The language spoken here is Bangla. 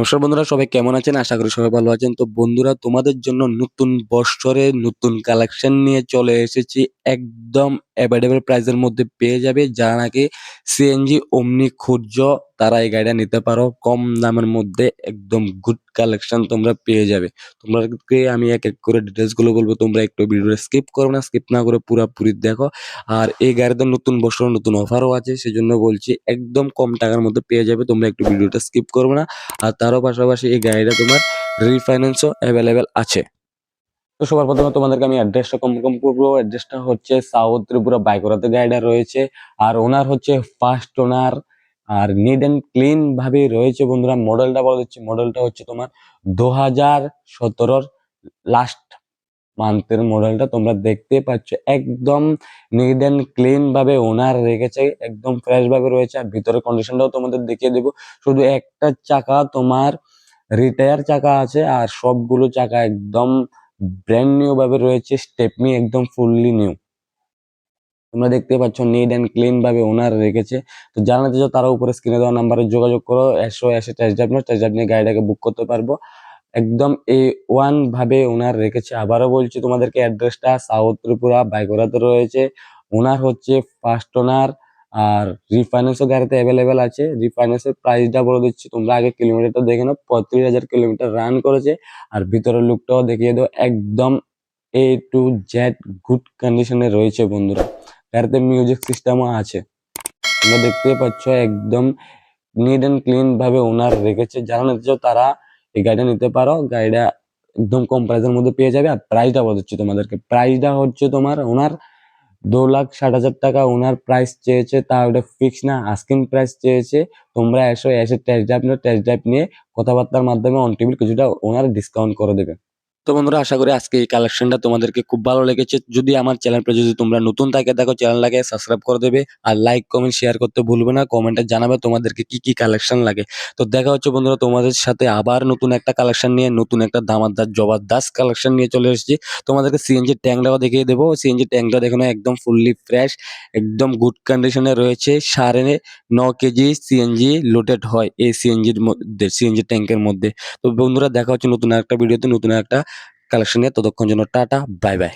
নমস্কার বন্ধুরা, সবাই কেমন আছেন? আশা করি সবাই ভালো আছেন। তো বন্ধুরা, তোমাদের জন্য নতুন বৎসরে নতুন কালেকশন নিয়ে চলে এসেছি। একদম অ্যাভেলেবেল প্রাইসের মধ্যে পেয়ে যাবে। যারা নাকি সিএনজি অমনি খুঁজ তারা এই গাড়িটা নিতে পারো। কম দামের মধ্যে একদম গুড কালেকশন তোমরা পেয়ে যাবে। তোমাদেরকে আমি এক এক করে ডিটেলসগুলো বলব, তোমরা একটু ভিডিওটা স্কিপ করো না স্কিপ না করে পুরোপুরি দেখো। আর এই গাড়িতে নতুন বছর নতুন অফারও আছে, সেজন্য বলছি একদম কম টাকার মধ্যে পেয়ে যাবে, তোমরা একটু ভিডিওটা স্কিপ করবে না। আর তারও পাশাপাশি এই গাড়িটা তোমার রিফাইন্যান্সও অ্যাভেলেবেল আছে। তো সবার প্রথমে তোমাদেরকে আমি অ্যাড্রেসটা কনফার্ম করব। অ্যাড্রেসটা হচ্ছে সাউথ ত্রিপুরা বাইকরাতে গাড়িটা রয়েছে। আর ওনার হচ্ছে ফার্স্ট ওনার আর নিড অ্যান্ড ক্লিন ভাবে রয়েছে বন্ধুরা। মডেলটা বলা দিচ্ছি। মডেলটা হচ্ছে তোমার দু হাজার সতেরোর লাস্ট মান্থের মডেলটা তোমরা দেখতে পাচ্ছ, একদম নিড অ্যান্ড ক্লিন ভাবে ওনার রেখেছে, একদম ফ্রেশ ভাবে রয়েছে। আর ভিতরের কন্ডিশনটাও তোমাদের দেখিয়ে দেবো। শুধু একটা চাকা তোমার রিটায়ার চাকা আছে আর সবগুলো চাকা একদম ব্র্যান্ড নিউ ভাবে রয়েছে। স্টেপনি একদম ফুললি নিউ তোমরা দেখতে পাচ্ছ নিড অ্যান্ড ক্লিন ভাবে ওনার রেখেছে। তো জানাতে চাও তারা উপরে স্ক্রিনে দেওয়া নাম্বারে যোগাযোগ করো, এসো, এসে টেস্ট ড্রাইভ নাও টেস্ট ড্রাইভ নিয়ে গাড়িটাকে বুক করতে পারব। একদম এ ওয়ান ভাবে ওনার রেখেছে। আবারও বলছি তোমাদেরকে অ্যাড্রেসটা সাউথ ত্রিপুরা বাইকোরাতে রয়েছে। ওনার হচ্ছে ফার্স্ট ওনার আর রিফাইন্যান্সও গাড়িতে অ্যাভেলেবেল আছে। রিফাইন্যান্সের প্রাইসটা বলে দিচ্ছি, তোমরা আগে কিলোমিটারটা দেখে নাও। পঁয়ত্রিশ হাজার কিলোমিটার রান করেছে। আর ভিতরের লুকটাও দেখিয়ে দাও। একদম এ টু জেড গুড কন্ডিশনে রয়েছে বন্ধুরা। গাড়িতে মিউজিক সিস্টেমও আছে। তোমরা দেখতে পাচ্ছ একদম নিট অ্যান্ড ক্লিন ভাবে ওনার রেখেছে। যারা নিতে চাও তারা এই গাড়িটা নিতে পারো। গাড়িটা একদম কম প্রাইসের মধ্যে পেয়ে যাবে। আর প্রাইসটা দিচ্ছি তোমাদেরকে। প্রাইসটা হচ্ছে তোমার ওনার দু লাখ ষাট হাজার টাকা। ওনার প্রাইস চেয়েছে তা ওটা ফিক্স না। আস্কিং প্রাইস চেয়েছে। তোমরা এসো, এসে টেস্ট ড্রাইভ নিয়ে টেস্ট ড্রাইভ নিয়ে কথাবার্তার মাধ্যমে অন টেবিল কিছুটা ওনার ডিসকাউন্ট করে দেবে। তো বন্ধুরা, আশা করি আজকে এই কালেকশনটা তোমাদেরকে খুব ভালো লেগেছে। যদি আমার চ্যানেলটা যদি তোমরা নতুন থাকে, দেখো চ্যানেলটাকে সাবস্ক্রাইব করে দেবে আর লাইক কমেন্ট শেয়ার করতে ভুলবে না। কমেন্টে জানাবে তোমাদেরকে কি কি কালেকশন লাগে। তো দেখা হচ্ছে বন্ধুরা তোমাদের সাথে আবার নতুন একটা কালেকশন নিয়ে, নতুন একটা দামাদার, জবরদস্ত কালেকশন নিয়ে চলে এসেছি। তোমাদেরকে সিএনজি ট্যাঙ্কটাও দেখিয়ে দেবো। সিএনজি ট্যাঙ্কটা দেখো একদম ফুললি ফ্রেশ একদম গুড কন্ডিশনে রয়েছে। সাড়ে ন কেজি সিএনজি লোডেড হয় এই সিএনজির মধ্যে সিএনজি ট্যাঙ্কের মধ্যে। তো বন্ধুরা দেখা হচ্ছে নতুন একটা ভিডিওতে নতুন একটা কালেকশন নিয়ে ততক্ষণ জন্য টাটা বাই বাই।